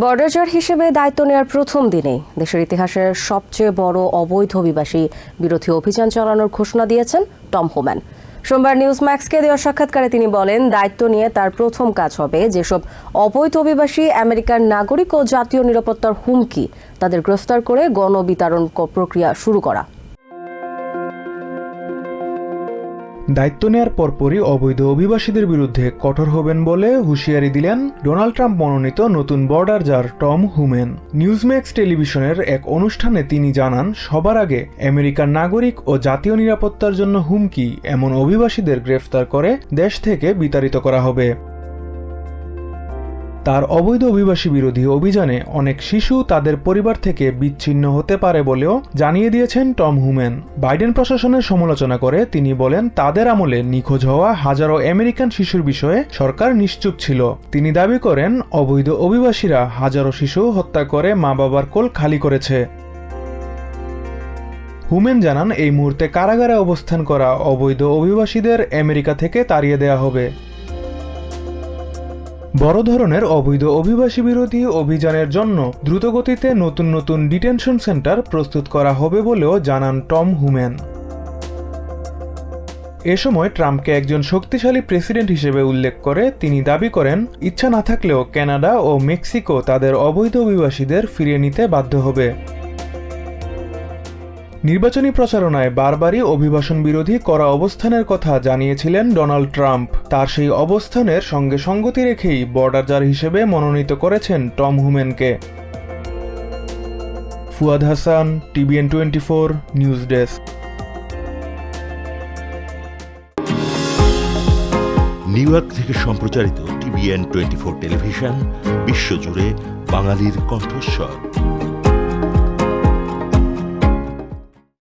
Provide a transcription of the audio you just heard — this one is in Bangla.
বর্ডারজার হিসেবে দায়িত্ব নেওয়ার প্রথম দিনেই দেশের ইতিহাসের সবচেয়ে বড় অবৈধ অভিবাসী বিরোধী অভিযান চালানোর ঘোষণা দিয়েছেন টম হোম্যান। সোমবার নিউজ ম্যাক্সকে দেওয়া সাক্ষাৎকারে তিনি বলেন, দায়িত্ব নিয়ে তার প্রথম কাজ হবে যেসব অবৈধ অভিবাসী, আমেরিকার নাগরিক ও জাতীয় নিরাপত্তার হুমকি তাদের গ্রেফতার করে গণবিতরণ প্রক্রিয়া শুরু করা। দায়িত্ব নেয়ার পরপরই অবৈধ অভিবাসীদের বিরুদ্ধে কঠোর হবেন বলে হুঁশিয়ারি দিলেন ডোনাল্ড ট্রাম্প মনোনীত নতুন border czar Tom Homan. Newsmax টেলিভিশনের এক অনুষ্ঠানে তিনি জানান, সবার আগে আমেরিকার নাগরিক ও জাতীয় নিরাপত্তার জন্য হুমকি এমন অভিবাসীদের গ্রেফতার করে দেশ থেকে বিতাড়িত করা হবে। তার অবৈধ অভিবাসী বিরোধী অভিযানে অনেক শিশু তাদের পরিবার থেকে বিচ্ছিন্ন হতে পারে বলেও জানিয়ে দিয়েছেন টম হুমেন। বাইডেন প্রশাসনের সমালোচনা করে তিনি বলেন, তাদের আমলে নিখোঁজ হওয়া হাজারো আমেরিকান শিশুর বিষয়ে সরকার নিশ্চুপ ছিল। তিনি দাবি করেন, অবৈধ অভিবাসীরা হাজারো শিশু হত্যা করে মা বাবার কোল খালি করেছে। হুমেন জানান, এই মুহূর্তে কারাগারে অবস্থান করা অবৈধ অভিবাসীদের আমেরিকা থেকে তাড়িয়ে দেয়া হবে। বড় ধরনের অবৈধ অভিবাসী বিরোধী অভিযানের জন্য দ্রুতগতিতে নতুন নতুন ডিটেনশন সেন্টার প্রস্তুত করা হবে বলেও জানান টম হুমেন। এ সময় ট্রাম্পকে একজন শক্তিশালী প্রেসিডেন্ট হিসেবে উল্লেখ করে তিনি দাবি করেন, ইচ্ছা না থাকলেও কানাডা ও মেক্সিকো তাদের অবৈধ অভিবাসীদের ফিরিয়ে নিতে বাধ্য হবে। নির্বাচনী প্রচারণায় বারবারই অভিবাসন বিরোধী করা অবস্থানের কথা জানিয়েছিলেন ডোনাল্ড ট্রাম্প। তার সেই অবস্থানের সঙ্গে সঙ্গতি রেখেই বর্ডার জার হিসেবে মনোনীত করেছেন Tom হুমেনকে। Fuad Hasan, TVN twenty four news desk. New York থেকে সম্প্রচারিত টিভিএন টোয়েন্টি ফোর টেলিভিশন, বিশ্বজুড়ে বাঙালির কণ্ঠস্বর।